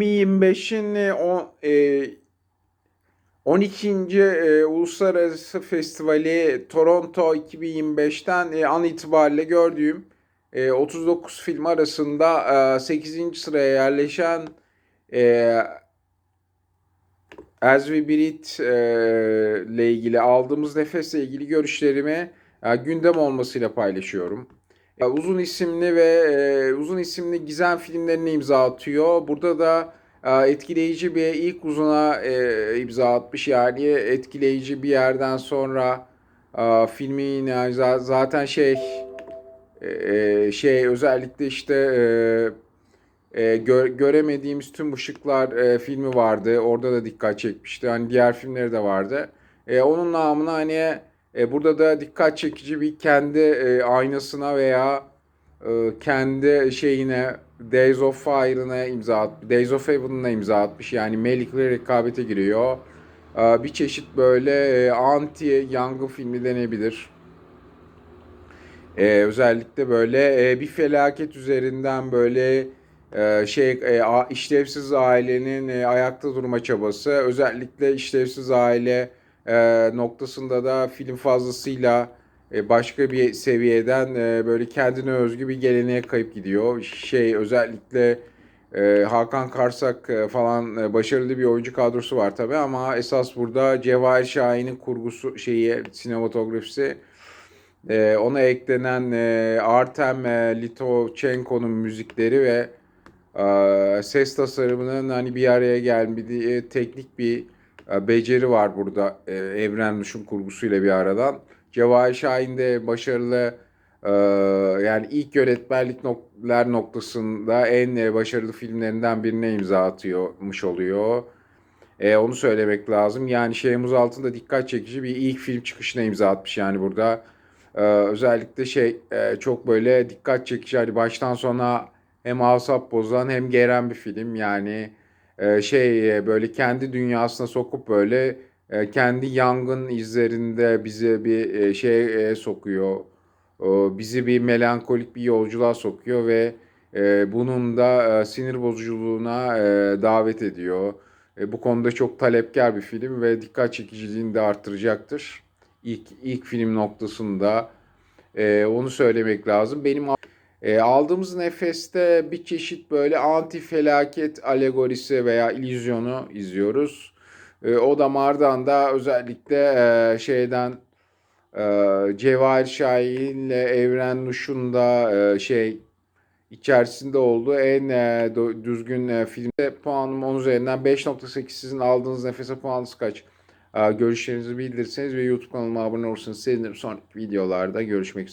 2025'in e, o- e, 12. e, Uluslararası Festivali Toronto 2025'ten e, an itibariyle gördüğüm e, 39 film arasında e, 8. sıraya yerleşen e, As We Breathe e, ile ilgili aldığımız nefesle ilgili görüşlerimi e, gündem olmasıyla paylaşıyorum. Uzun isimli ve e, uzun isimli gizem filmlerine imza atıyor. Burada da e, etkileyici bir ilk uzuna e, imza atmış. Yani etkileyici bir yerden sonra e, filmi yine za- zaten şey e, şey özellikle işte e, e, gö- göremediğimiz tüm ışıklar e, filmi vardı. Orada da dikkat çekmişti. Hani diğer filmleri de vardı. E, onun namına hani e, burada da dikkat çekici bir kendi e, aynasına veya e, kendi şeyine Days of Fire'ına imza at, Days of Heaven'ına imza atmış. Yani Melik'le rekabete giriyor. E, bir çeşit böyle e, anti yangın filmi denebilir. E, özellikle böyle e, bir felaket üzerinden böyle e, şey e, işlevsiz ailenin e, ayakta durma çabası. Özellikle işlevsiz aile e, noktasında da film fazlasıyla e, başka bir seviyeden e, böyle kendine özgü bir geleneğe kayıp gidiyor. Şey özellikle e, Hakan Karsak e, falan e, başarılı bir oyuncu kadrosu var tabii ama esas burada Cevahir Şahin'in kurgusu şeyi sinematografisi ee, ona eklenen e, Artem e, Litovchenko'nun müzikleri ve e, ses tasarımının hani bir araya gelmediği teknik bir e, beceri var burada e, Evren Nuş'un kurgusuyla bir aradan. Cevahir Şahin de başarılı e, yani ilk yönetmenlikler noktasında en e, başarılı filmlerinden birine imza atıyormuş oluyor. E, onu söylemek lazım. Yani Şeyhmuz Altın dikkat çekici bir ilk film çıkışına imza atmış yani burada. Ee, özellikle şey e, çok böyle dikkat çekici hani baştan sona hem asap bozan hem geren bir film yani e, şey e, böyle kendi dünyasına sokup böyle e, kendi yangın izlerinde bizi bir şey sokuyor bizi bir melankolik bir yolculuğa sokuyor ve bunun da sinir bozuculuğuna davet ediyor. Bu konuda çok talepkar bir film ve dikkat çekiciliğini de arttıracaktır ilk ilk film noktasında onu söylemek lazım. Benim e, aldığımız nefeste bir çeşit böyle anti felaket alegorisi veya illüzyonu izliyoruz. E, o damardan da özellikle e, şeyden e, Cevahir Şahin'le Evren Nuş'un da e, şey içerisinde olduğu en e, düzgün e, filmde puanım 10 üzerinden 5.8 sizin aldığınız nefese puanınız kaç? E, görüşlerinizi bildirirseniz ve YouTube kanalıma abone olursanız sevinirim. Sonraki videolarda görüşmek üzere.